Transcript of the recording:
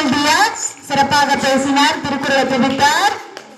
பாடல் சிறப்பாக பேசினார் திருக்குறளை தொகுத்தார்.